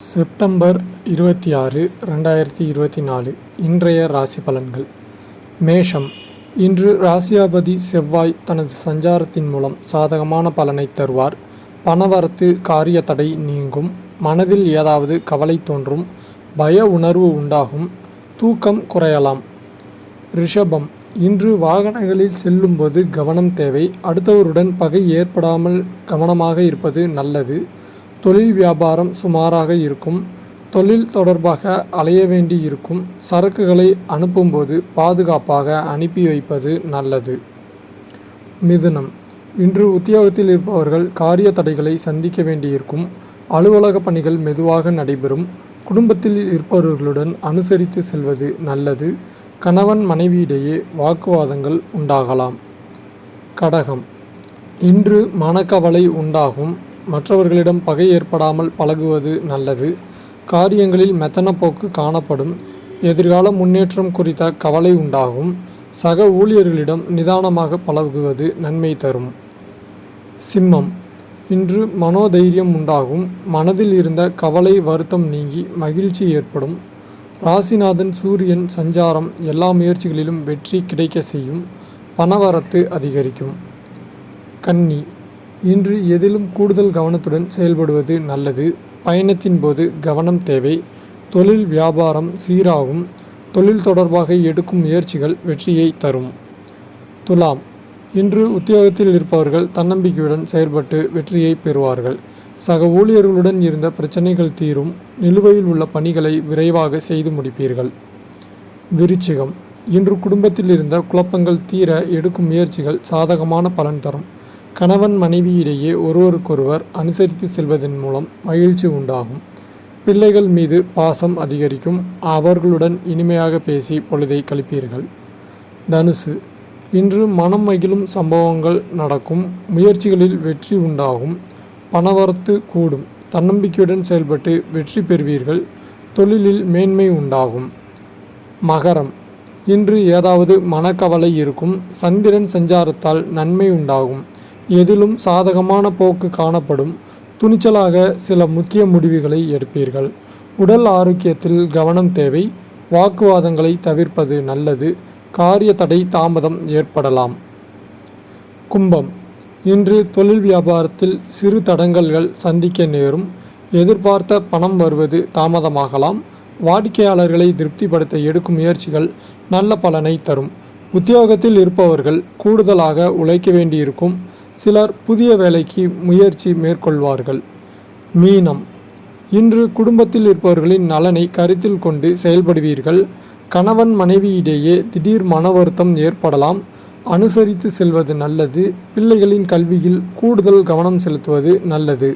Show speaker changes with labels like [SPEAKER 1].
[SPEAKER 1] September இருபத்தி ஆறு ரெண்டாயிரத்தி இருபத்தி நாலு இன்றைய ராசி பலன்கள். மேஷம். இன்று ராசியாபதி செவ்வாய் தனது சஞ்சாரத்தின் மூலம் சாதகமான பலனை தருவார். பணவரத்து காரிய தடை நீங்கும். மனதில் ஏதாவது கவலை தோன்றும். பய உணர்வு உண்டாகும். தூக்கம் குறையலாம். ரிஷபம். இன்று வாகனங்களில் செல்லும்போது கவனம் தேவை. அடுத்தவருடன் பகை ஏற்படாமல் கவனமாக இருப்பது நல்லது. தொழில் வியாபாரம் சுமாராக இருக்கும். தொழில் தொடர்பாக அலைய வேண்டி இருக்கும். சரக்குகளை அனுப்பும்போது பாதுகாப்பாக அனுப்பி வைப்பது நல்லது. மிதுனம். இன்று உத்தியோகத்தில் இருப்பவர்கள் காரிய தடைகளை சந்திக்க வேண்டியிருக்கும். அலுவலக பணிகள் மெதுவாக நடைபெறும். குடும்பத்தில் இருப்பவர்களுடன் அனுசரித்து செல்வது நல்லது. கணவன் மனைவியிடையே வாக்குவாதங்கள் உண்டாகலாம். கடகம். இன்று மனக்கவலை உண்டாகும். மற்றவர்களிடம் பகை ஏற்படாமல் பழகுவது நல்லது. காரியங்களில் மெத்தனப்போக்கு காணப்படும். எதிர்கால முன்னேற்றம் குறித்த கவலை உண்டாகும். சக ஊழியர்களிடம் நிதானமாக பழகுவது நன்மை தரும். சிம்மம். இன்று மனோதைரியம் உண்டாகும். மனதில் இருந்த கவலை வருத்தம் நீங்கி மகிழ்ச்சி ஏற்படும். ராசிநாதன் சூரியன் சஞ்சாரம் எல்லா முயற்சிகளிலும் வெற்றி கிடைக்க செய்யும். பணவரத்து அதிகரிக்கும். கன்னி. இன்று எதிலும் கூடுதல் கவனத்துடன் செயல்படுவது நல்லது. பயணத்தின் போது கவனம் தேவை. தொழில் வியாபாரம் சீராகும். தொழில் தொடர்பாக எடுக்கும் முயற்சிகள் வெற்றியை தரும். துலாம். இன்று உத்தியோகத்தில் இருப்பவர்கள் தன்னம்பிக்கையுடன் செயல்பட்டு வெற்றியை பெறுவார்கள். சக ஊழியர்களுடன் இருந்த பிரச்சனைகள் தீரும். நிலுவையில் உள்ள பணிகளை விரைவாக செய்து முடிப்பீர்கள். விருச்சிகம். இன்று குடும்பத்தில் இருந்த குழப்பங்கள் தீர எடுக்கும் முயற்சிகள் சாதகமான பலன் தரும். கணவன் மனைவியிடையே ஒருவருக்கொருவர் அனுசரித்து செல்வதன் மூலம் மகிழ்ச்சி உண்டாகும். பிள்ளைகள் மீது பாசம் அதிகரிக்கும். அவர்களுடன் இனிமையாக பேசி பொழுதை கழிப்பீர்கள். தனுசு. இன்று மனம் மகிழும் சம்பவங்கள் நடக்கும். முயற்சிகளில் வெற்றி உண்டாகும். பணவரத்து கூடும். தன்னம்பிக்கையுடன் செயல்பட்டு வெற்றி பெறுவீர்கள். தொழிலில் மேன்மை உண்டாகும். மகரம். இன்று ஏதாவது மனக்கவலை இருக்கும். சந்திரன் சஞ்சாரத்தால் நன்மை உண்டாகும். எதிலும் சாதகமான போக்கு காணப்படும். துணிச்சலாக சில முக்கிய முடிவுகளை எடுப்பீர்கள். உடல் ஆரோக்கியத்தில் கவனம் தேவை. வாக்குவாதங்களை தவிர்ப்பது நல்லது. காரிய தடை தாமதம் ஏற்படலாம். கும்பம். இன்று தொழில் வியாபாரத்தில் சிறு தடங்கல்கள் சந்திக்க நேரும். எதிர்பார்த்த பணம் வருவது தாமதமாகலாம். வாடிக்கையாளர்களை திருப்திப்படுத்த எடுக்கும் முயற்சிகள் நல்ல பலனை தரும். உத்தியோகத்தில் இருப்பவர்கள் கூடுதலாக உழைக்க வேண்டியிருக்கும். சிலர் புதிய வேலைக்கு முயற்சி மேற்கொள்வார்கள். மீனம். இன்று குடும்பத்தில் இருப்பவர்களின் நலனை கருத்தில் கொண்டு செயல்படுவீர்கள். கணவன் மனைவியிடையே திடீர் மன வருத்தம் ஏற்படலாம். அனுசரித்து செல்வது நல்லது. பிள்ளைகளின் கல்வியில் கூடுதல் கவனம் செலுத்துவது நல்லது.